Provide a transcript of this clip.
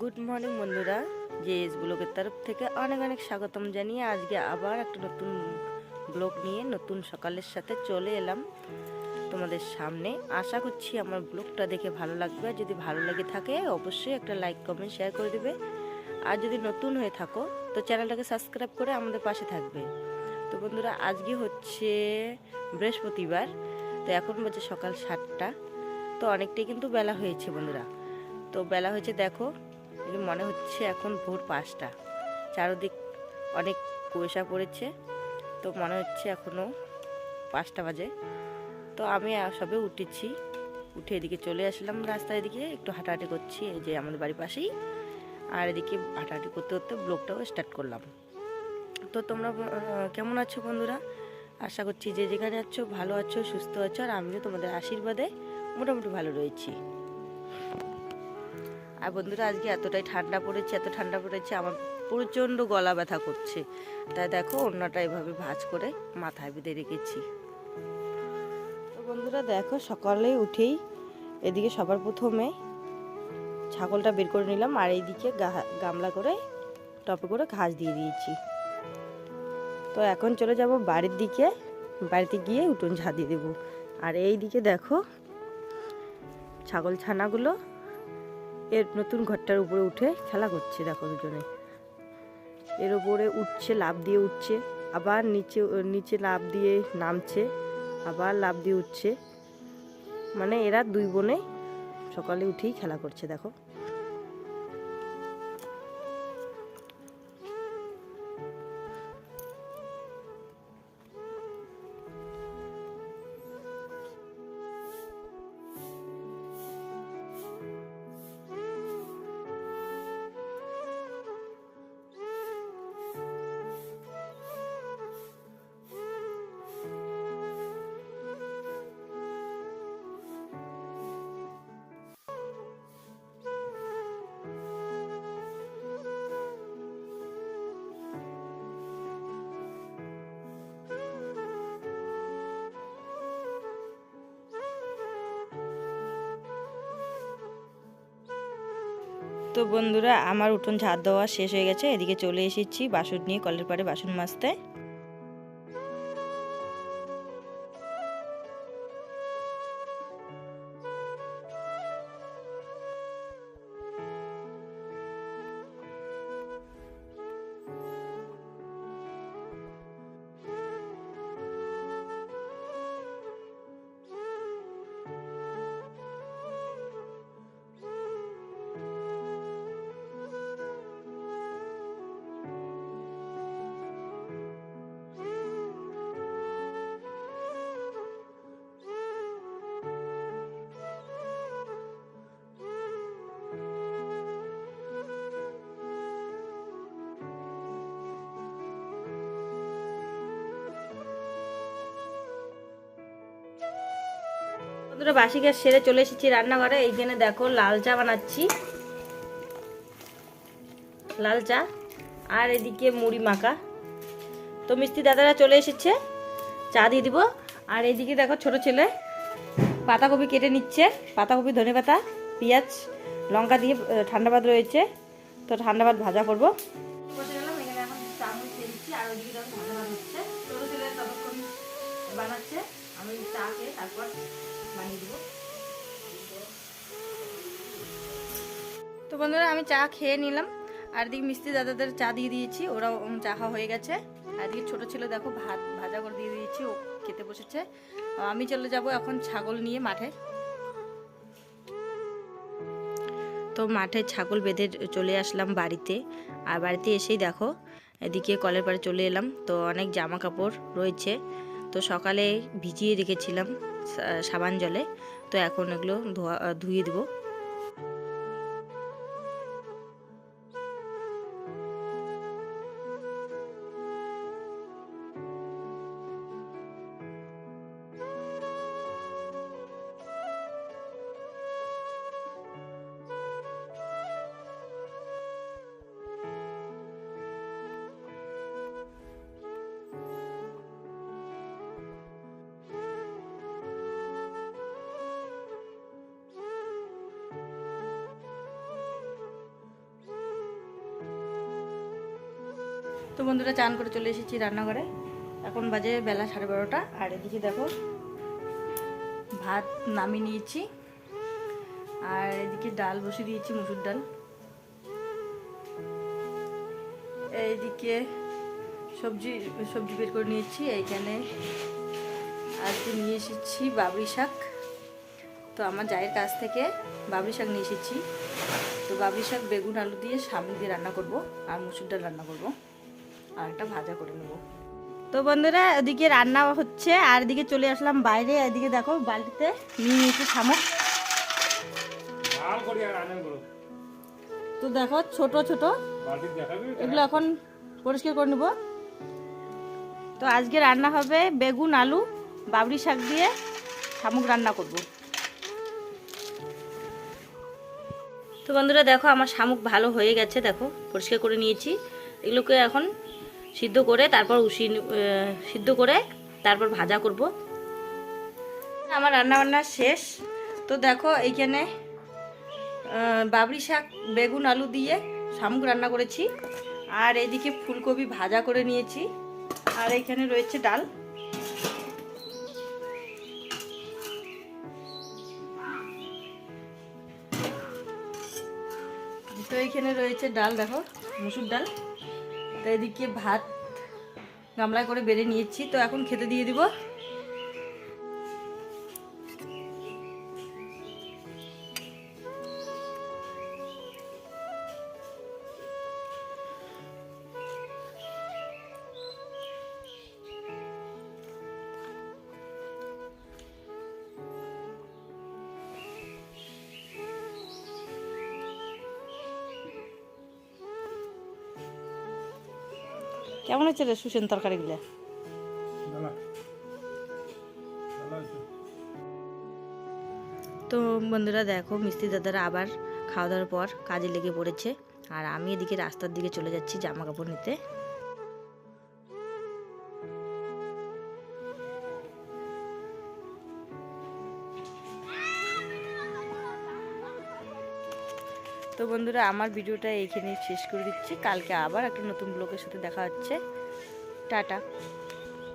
Good morning বন্ধুরা। যে S ব্লগের তরফ থেকে অনেক অনেক স্বাগতম জানিয়ে আজকে আবার একটা নতুন ব্লগ নিয়ে নতুন সকালের সাথে চলে এলাম তোমাদের সামনে। আশা করছি আমার ব্লগটা দেখে ভালো লাগবে। আর যদি ভালো লেগে থাকে, অবশ্যই একটা লাইক কমেন্ট শেয়ার করে দেবে। আর যদি নতুন হয়ে থাকো, তো চ্যানেলটাকে সাবস্ক্রাইব করে আমাদের পাশে থাকবে। তো বন্ধুরা, আজকে হচ্ছে বৃহস্পতিবার, তো এখন বাজে সকাল সাতটা। তো অনেকটাই কিন্তু বেলা হয়েছে বন্ধুরা। তো বেলা হয়েছে, দেখো মনে হচ্ছে এখন ভোর পাঁচটা। চারদিক অনেক কুয়াশা পড়েছে, তো মনে হচ্ছে এখনও পাঁচটা বাজে। তো আমি সবে উঠেছি, উঠে এদিকে চলে আসলাম রাস্তার এদিকে, একটু হাঁটাহাঁটি করছি, এই যে আমাদের বাড়ির পাশেই। আর এদিকে হাঁটাহাঁটি করতে করতে ব্লগটাও স্টার্ট করলাম। তো তোমরা কেমন আছো বন্ধুরা? আশা করছি যে যেখানে আছো, ভালো আছো, সুস্থ আছো, আর আমিও তোমাদের আশীর্বাদে মোটামুটি ভালো রয়েছি। আর বন্ধুরা, আজকে এতটাই ঠান্ডা পড়েছে, এত ঠান্ডা পড়েছে, আমার প্রচণ্ড গলা ব্যথা করছে। তাই দেখো, অন্যটা এভাবে ভাঁজ করে মাথায় বেঁধে রেখেছি। তো বন্ধুরা, দেখো, সকালে উঠেই এদিকে সবার প্রথমে ছাগলটা বের করে নিলাম, আর এইদিকে গামলা করে, টপে করে ঘাস দিয়ে দিয়েছি। তো এখন চলে যাব বাড়ির দিকে, বাড়িতে গিয়ে উঠোন ঝাঁ দিয়ে দেবো। আর এই দিকে দেখো, ছাগল ছানাগুলো এর নতুন ঘরটার উপরে উঠে খেলা করছে, দেখো দুজনে। এর উপরে উঠছে লাভ দিয়ে উঠছে, আবার নিচে নিচে লাভ দিয়ে নামছে, আবার লাভ দিয়ে উঠছে। মানে এরা দুই বোনে সকালে উঠেই খেলা করছে, দেখো। তো বন্ধুরা, আমার উঠোন ঝাড় দেওয়া শেষ হয়ে গেছে। এদিকে চলে এসেছি বাসন নিয়ে কলের পাড়ে বাসন মাজতে। বন্ধুরা বাসি গ্যাস সেরে চলে এসেছি রান্নাঘরে। এইখানে দেখো লাল চা বানাচ্ছি। লাল চা আর এদিকে মুড়ি মাখা। তো মিষ্টি দাদারা চলে এসেছে, চা দিয়ে দিব। আর এইদিকে দেখো ছোট ছেলে পাতাকপি কেটে নিচ্ছে। পাতাকপি, ধনে পাতা, পেঁয়াজ, লঙ্কা দিয়ে ঠান্ডা ভাত রয়েছে। তো ঠান্ডা ভাত ভাজা করব। বানাচ্ছে। আমি চা খেয়ে তারপর তো বন্ধুরা, আমি চা খেয়ে নিলাম। আর দিকে মিস্ত্রি দাদাদের চা দিয়ে দিয়েছি, ওরাও চা খাওয়া হয়ে গেছে। আর দিকে ছোটো ছেলে দেখো, ভাত, ভাজা করে দিয়ে দিয়েছি, ও খেতে বসেছে। আমি চলে যাব এখন ছাগল নিয়ে মাঠে। তো মাঠে ছাগল বেঁধে চলে আসলাম বাড়িতে। আর বাড়িতে এসেই দেখো, এদিকে কলের পাড়ে চলে এলাম। তো অনেক জামা কাপড় রয়েছে। তো সকালে ভিজিয়ে রেখেছিলাম সাবান জলে। তো এখন এগুলো ধোয়া ধুয়ে দেবো। তো বন্ধুরা চান করে চলে এসেছি রান্নাঘরে। এখন বাজে বেলা সাড়ে বারোটা। আর এদিকে দেখো, ভাত নামিয়ে নিয়েছি। আর এদিকে ডাল বসিয়ে দিয়েছি, মুসুর ডাল। এইদিকে সবজি সবজি বের করে নিয়েছি। এইখানে আজকে নিয়ে এসেছি বাবরি শাক। তো আমার জায়ের কাছ থেকে বাবরি শাক নিয়ে এসেছি। তো বাবরি শাক, বেগুন, আলু দিয়ে সামনে দিয়ে রান্না করব, আর মুসুর ডাল রান্না করব। আর একটা ভাজা করে নেব। তো বন্ধুরা ওদিকে রান্না হচ্ছে আর এদিকে চলে আসলাম বাইরে। এদিকে দেখো বালতিতে নিয়ে নিয়েছি শামুক। তো দেখো ছোট ছোট। এগুলো এখন পরিষ্কার করে নেব। তো আজকে রান্না হবে বেগুন আলু বাবরি শাক দিয়ে শামুক রান্না করব। তো বন্ধুরা দেখো আমার শামুক ভালো হয়ে গেছে দেখো পরিষ্কার করে নিয়েছি। এগুলোকে এখন সিদ্ধ করে তারপর উসি সিদ্ধ করে তারপর ভাজা করব। আমার রান্না বান্না শেষ। তো দেখো এইখানে বাবরি শাক, বেগুন, আলু দিয়ে শামুক রান্না করেছি। আর এদিকে ফুলকপি ভাজা করে নিয়েছি। আর এখানে রয়েছে ডাল। তো এইখানে রয়েছে ডাল, দেখো, মুসুর ডাল। তো এদিকে ভাত গামলায় করে বেড়ে নিয়েছি তো এখন খেতে দিয়ে দিব। কেমন হচ্ছে রে সুসেন তরকারিগুলো? তো বন্ধুরা দেখো, মিস্ত্রি দাদারা আবার খাওয়া দাওয়ার পর কাজে লেগে পড়েছে। আর আমি এদিকে রাস্তার দিকে চলে যাচ্ছি জামা কাপড় নিতে। তো বন্ধুরা, আমার ভিডিওটা এইখানে শেষ করে দিচ্ছি। কালকে আবার একটা নতুন ব্লগের সাথে দেখা হচ্ছে। টাটা।